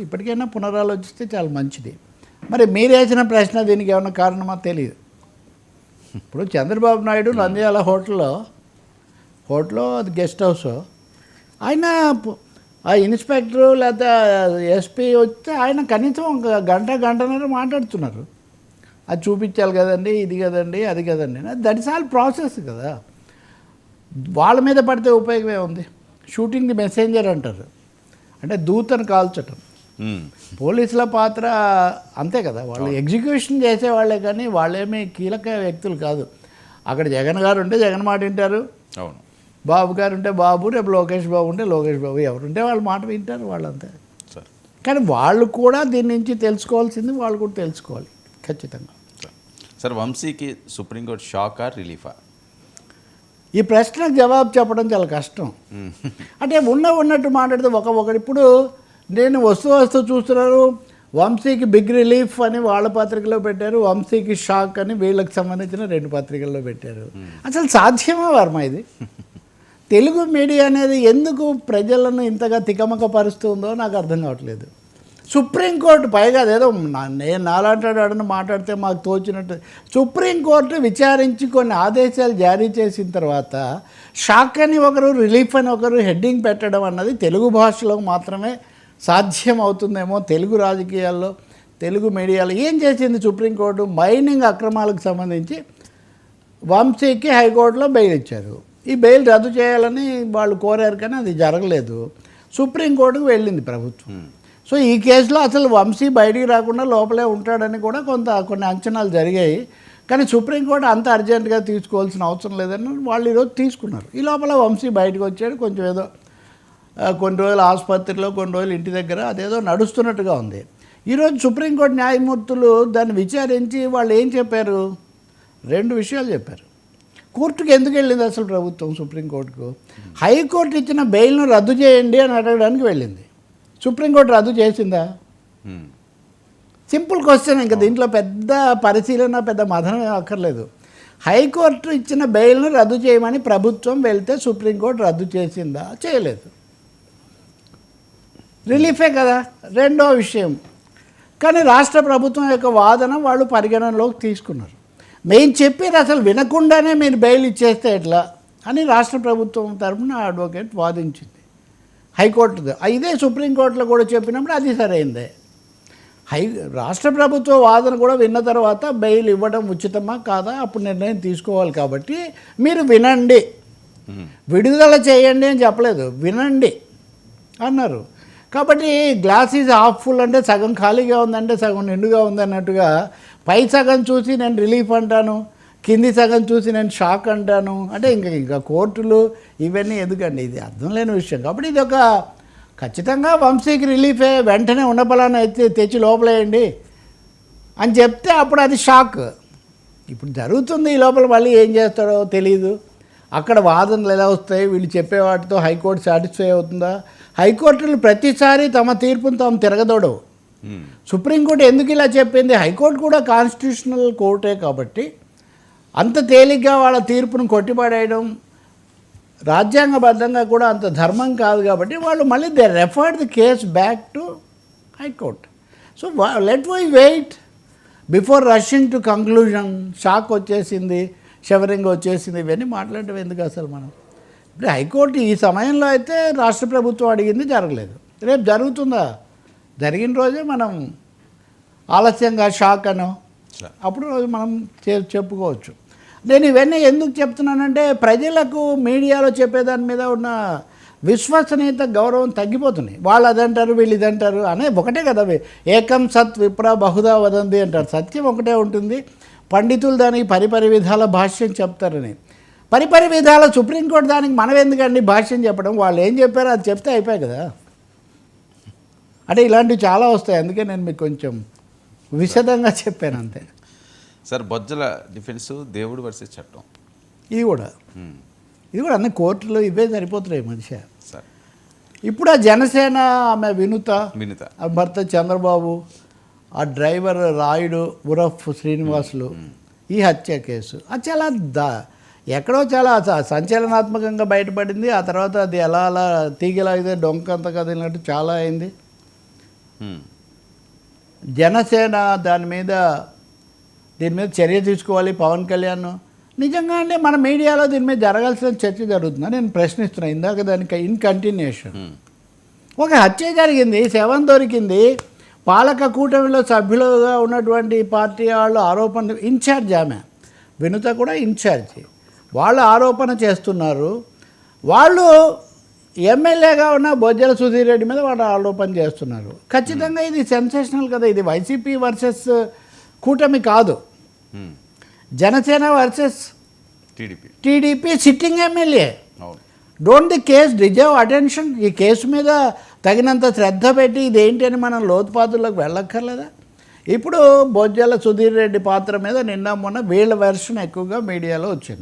ఇప్పటికైనా పునరాలోచిస్తే చాలా మంచిది. మరి మీరు వేసిన ప్రశ్న దీనికి ఏమైనా కారణమా తెలియదు ఇప్పుడు చంద్రబాబు నాయుడు నంద్యాల హోటల్లో హోటల్లో అది గెస్ట్ హౌస్. ఆయన ఆ ఇన్స్పెక్టరు లేదా ఎస్పీ వస్తే ఆయన కనీసం ఒక గంట గంటన్నర మాట్లాడుతున్నారు. అది చూపించాలి కదండి ఇది కదండి అది కదండి. దట్ ఇస్ ఆల్ ప్రాసెస్ కదా. వాళ్ళ మీద పడితే ఉపయోగమే ఉంది షూటింగ్ ది మెసెంజర్ అంటారు. అంటే దూతను కాల్చటం. పోలీసుల పాత్ర అంతే కదా. వాళ్ళు ఎగ్జిక్యూషన్ చేసేవాళ్ళే కానీ వాళ్ళేమీ కీలక వ్యక్తులు కాదు. అక్కడ జగన్ గారు ఉంటే జగన్ మాట వింటారు. అవును. బాబు గారు ఉంటే బాబు రేపు లోకేష్ బాబు ఉంటే లోకేష్ బాబు. ఎవరుంటే వాళ్ళ మాట వింటారు వాళ్ళంతే. సార్. కానీ వాళ్ళు కూడా దీని నుంచి తెలుసుకోవాల్సింది వాళ్ళు కూడా తెలుసుకోవాలి ఖచ్చితంగా. సార్. సార్ వంశీకి సుప్రీంకోర్టు షాకా రిలీఫా? ఈ ప్రశ్నకు జవాబు చెప్పడం చాలా కష్టం. అంటే ఉన్న ఉన్నట్టు మాట్లాడితే ఒక ఒకటి ఇప్పుడు నేను వస్తూ వస్తూ చూస్తున్నారు వంశీకి బిగ్ రిలీఫ్ అని వాళ్ళ పత్రికలో పెట్టారు వంశీకి షాక్ అని వీళ్ళకి సంబంధించిన రెండు పత్రికల్లో పెట్టారు. అసలు సాధ్యమా వర్మ ఇది? తెలుగు మీడియా అనేది ఎందుకు ప్రజలను ఇంతగా తికమక పరుస్తుందో నాకు అర్థం కావట్లేదు. సుప్రీంకోర్టు పైగా అదేదో నేను నాలాంటాడు మాట్లాడితే మాకు తోచినట్టు సుప్రీంకోర్టు విచారించి కొన్ని ఆదేశాలు జారీ చేసిన తర్వాత షాక్ అని ఒకరు రిలీఫ్ అని ఒకరు హెడ్డింగ్ పెట్టడం అన్నది తెలుగు భాషలో మాత్రమే సాధ్యం అవుతుందేమో తెలుగు రాజకీయాల్లో తెలుగు మీడియాలో. ఏం చేసింది సుప్రీంకోర్టు? మైనింగ్ అక్రమాలకు సంబంధించి వంశీకి హైకోర్టులో బెయిల్ ఇచ్చారు. ఈ బెయిల్ రద్దు చేయాలని వాళ్ళు కోరారు కానీ అది జరగలేదు. సుప్రీంకోర్టుకు వెళ్ళింది ప్రభుత్వం. సో ఈ కేసులో అసలు వంశీ బయటికి రాకుండా లోపలే ఉంటాడని కూడా కొంత కొన్ని అంచనాలు జరిగాయి. కానీ సుప్రీంకోర్టు అంత అర్జెంటుగా తీసుకోవాల్సిన అవసరం లేదని వాళ్ళు ఈరోజు తీసుకున్నారు. ఈ లోపల వంశీ బయటకు వచ్చాడు. కొంచెం ఏదో కొన్ని రోజులు ఆసుపత్రిలో కొన్ని రోజులు ఇంటి దగ్గర అదేదో నడుస్తున్నట్టుగా ఉంది. ఈరోజు సుప్రీంకోర్టు న్యాయమూర్తులు దాన్ని విచారించి వాళ్ళు ఏం చెప్పారు? రెండు విషయాలు చెప్పారు. కోర్టుకు ఎందుకు వెళ్ళింది అసలు ప్రభుత్వం సుప్రీంకోర్టుకు? హైకోర్టు ఇచ్చిన బెయిల్ను రద్దు చేయండి అని అడగడానికి వెళ్ళింది. సుప్రీంకోర్టు రద్దు చేసిందా. సింపుల్ క్వశ్చన్ ఇంకా దీంట్లో పెద్ద పరిశీలన పెద్ద మదనం అక్కర్లేదు. హైకోర్టు ఇచ్చిన బెయిల్ను రద్దు చేయమని ప్రభుత్వం వెళ్తే సుప్రీంకోర్టు రద్దు చేసిందా? చేయలేదు. రిలీఫే కదా రెండో విషయం. కానీ రాష్ట్ర ప్రభుత్వం యొక్క వాదన వాళ్ళు పరిగణనలోకి తీసుకున్నారు. మేము చెప్పేది అసలు వినకుండానే మీరు బెయిల్ ఇచ్చేస్తే ఎట్లా అని రాష్ట్ర ప్రభుత్వం తరఫున అడ్వకేట్ వాదించింది. హైకోర్టు ఇదే సుప్రీంకోర్టులో కూడా చెప్పినప్పుడు అది సరైందే. హై రాష్ట్ర ప్రభుత్వ వాదన కూడా విన్న తర్వాత బెయిల్ ఇవ్వడం ఉచితమా కాదా? అప్పుడు నిర్ణయం తీసుకోవాలి కాబట్టి మీరు వినండి. విడుదల చేయండి అని చెప్పలేదు. వినండి అన్నారు. కాబట్టి గ్లాస్ ఈజ్ హాఫ్ ఫుల్ అంటే సగం ఖాళీగా ఉందంటే సగం నిండుగా ఉంది అన్నట్టుగా పై సగం చూసి నేను రిలీఫ్ అంటాను కింది సగం చూసి నేను షాక్ అంటాను. అంటే ఇంకా ఇంకా కోర్టులు ఇవన్నీ ఎందుకండి? ఇది అర్థం లేని విషయం. కాబట్టి ఇది ఒక ఖచ్చితంగా వంశీకి రిలీఫే వెంటనే ఉండబలాన్ని అయితే తెచ్చి లోపలేయండి అని చెప్తే అప్పుడు అది షాక్. ఇప్పుడు జరుగుతుంది ఈ లోపల మళ్ళీ ఏం చేస్తాడో తెలియదు అక్కడ వాదనలు ఎలా వస్తాయి? వీళ్ళు చెప్పే వాటితో హైకోర్టు సాటిస్ఫై అవుతుందా? హైకోర్టులు ప్రతిసారి తమ తీర్పును తాము తిరగదోడవు. మ్మ్. సుప్రీంకోర్టు ఎందుకు ఇలా చెప్పింది? హైకోర్టు కూడా కాన్స్టిట్యూషనల్ కోర్టే కాబట్టి అంత తేలిగ్గా వాళ్ళ తీర్పును కొట్టిపడేయడం రాజ్యాంగబద్ధంగా కూడా అంత ధర్మం కాదు కాబట్టి వాళ్ళు మళ్ళీ they referred the case back to high court. So let we wait before rushing to conclusion. Shock వచ్చేసింది షవరింగ్ వచ్చేసింది ఇవన్నీ మాట్లాడటం ఎందుకు అసలు మనం? ఇప్పుడు హైకోర్టు ఈ సమయంలో అయితే రాష్ట్ర ప్రభుత్వం అడిగింది జరగలేదు. రేపు జరుగుతుందా? జరిగిన రోజే మనం ఆలస్యంగా షాక్ అనో అప్పుడు మనం చే- చెప్పుకోవచ్చు. నేను ఇవన్నీ ఎందుకు చెప్తున్నానంటే ప్రజలకు మీడియాలో చెప్పేదాని మీద ఉన్న విశ్వసనీయత గౌరవం తగ్గిపోతున్నాయి వాళ్ళు అదంటారు వీళ్ళు ఇదంటారు అనే ఒకటే కదా. ఏకం సత్ విప్ర బహుదా వదంది అంటారు. సత్యం ఒకటే ఉంటుంది. పండితులు దానికి పరిపరి విధాల భాష్యం చెప్తారని. పరిపరి విధాల సుప్రీంకోర్టు దానికి మనం ఎందుకండి భాష్యం చెప్పడం? వాళ్ళు ఏం చెప్పారో అది చెప్తే అయిపోయాయి కదా. అంటే ఇలాంటివి చాలా వస్తాయి. అందుకే నేను మీకు కొంచెం విశదంగా చెప్పాను అంతే. సార్ బొజ్జల డిఫెన్స్ దేవుడు వర్సెస్ చట్టం. ఇది కూడా. ఇది కూడా అన్ని కోర్టులో ఇవే సరిపోతున్నాయి మనిషి. సార్. ఇప్పుడు ఆ జనసేన ఆమె వినుత వినిత. ఆ భర్త చంద్రబాబు ఆ డ్రైవర్ రాయుడు ఉరఫ్ శ్రీనివాసులు ఈ హత్య కేసు. అది చాలా దా ఎక్కడో చాలా సంచలనాత్మకంగా బయటపడింది. ఆ తర్వాత అది ఎలా అలా తీగలాగితే డొంకంత కదిలినట్టు చాలా అయింది. జనసేన దాని మీద దీని మీద చర్య తీసుకోవాలి పవన్ కళ్యాణ్. నిజంగా అంటే మన మీడియాలో దీని మీద జరగాల్సిన చర్చ జరుగుతుందా? నేను ప్రశ్నిస్తున్నాను ఇందాక దానికి ఇన్ కంటిన్యూషన్. ఒక హత్య జరిగింది శవం దొరికింది. పాలక కూటమిలో సభ్యులుగా ఉన్నటువంటి పార్టీ వాళ్ళు ఆరోపణ ఇన్ఛార్జ్ ఆమె. వినుత కూడా ఇన్ఛార్జి. వాళ్ళు ఆరోపణ చేస్తున్నారు. వాళ్ళు ఎమ్మెల్యేగా ఉన్న బొజ్జల సుధీర్ రెడ్డి మీద వాళ్ళు ఆరోపణ చేస్తున్నారు. ఖచ్చితంగా ఇది సెన్సేషనల్ కదా. ఇది వైసీపీ వర్సెస్ కూటమి కాదు. Janasena versus TDP. TDP sitting MLA. Don't the case deserve attention ఈ కేసు మీద తగినంత శ్రద్ధ పెట్టి ఇదేంటి అని మనం లోతుపాతుల్లోకి వెళ్ళక్కర్లేదా? ఇప్పుడు బొజ్జల సుధీర్ రెడ్డి పాత్ర మీద నిన్న మొన్న వీళ్ళ వెర్షన్ ఎక్కువగా మీడియాలో వచ్చింది.